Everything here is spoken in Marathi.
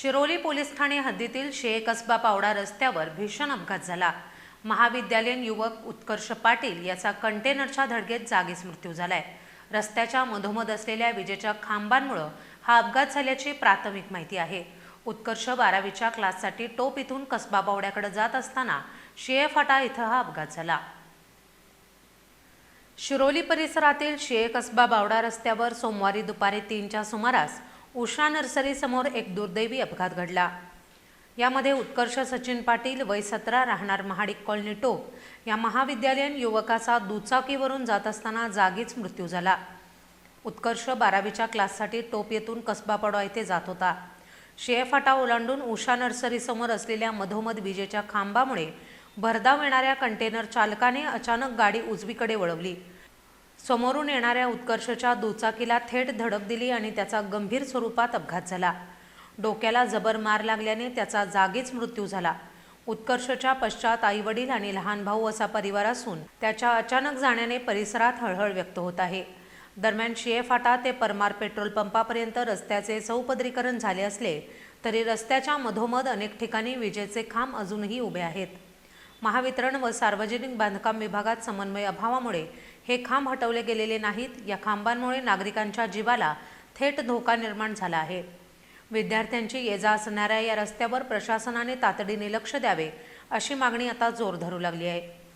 शिरोली पोलीस ठाणे हद्दीतील शे कसबा पावडा रस्त्यावर भीषण अपघात झाला. महाविद्यालयीन युवक उत्कर्ष पाटील याचा कंटेनरच्या धडकेत जागीच मृत्यू झालाय. रस्त्याच्या मधोमध असलेल्या विजेच्या खांबांमुळं हा अपघात झाल्याची प्राथमिक माहिती आहे. उत्कर्ष बारावीच्या क्लाससाठी टोप इथून कसबा पावड्याकडे जात असताना शिये फाटा इथं हा अपघात झाला. शिरोली परिसरातील शिये कसबा बावडा रस्त्यावर सोमवारी दुपारी तीनच्या सुमारास उषा नर्सरीसमोर एक दुर्दैवी अपघात घडला. यामध्ये उत्कर्ष सचिन पाटील वय सतरा राहणार महाडिक कॉलनी टोप. या महाविद्यालयीन युवकाचा दुचाकीवरून जात असताना जागीच मृत्यू झाला. उत्कर्ष बारावीच्या क्लाससाठी टोप येथून कसबापडवा येथे जात होता. शेफाटा ओलांडून उषा नर्सरीसमोर असलेल्या मधोमध विजेच्या खांबामुळे भरधाव येणाऱ्या कंटेनर चालकाने अचानक गाडी उजवीकडे वळवली. समोरून येणाऱ्या उत्कर्षच्या दुचाकीला थेट धडक दिली आणि त्याचा गंभीर स्वरूपात अपघात झाला. डोक्याला जबर मार लागल्याने त्याचा जागीच मृत्यू झाला. उत्कर्षच्या पश्चात आईवडील आणि लहान भाऊ असा परिवार असून त्याच्या अचानक जाण्याने परिसरात हळहळ व्यक्त होत आहे. दरम्यान शिये फाटा ते परमार पेट्रोल पंपापर्यंत रस्त्याचे चौपदरीकरण झाले असले तरी रस्त्याच्या मधोमध अनेक ठिकाणी विजेचे खांब अजूनही उभे आहेत. महावितरण व सार्वजनिक बांधकाम विभागात समन्वय अभावामुळे हे खांब हटवले गेलेले नाहीत. या खांबांमुळे नागरिकांच्या जीवाला थेट धोका निर्माण झाला आहे. विद्यार्थ्यांची ये जा असणाऱ्या या रस्त्यावर प्रशासनाने तातडीने लक्ष द्यावे अशी मागणी आता जोर धरू लागली आहे.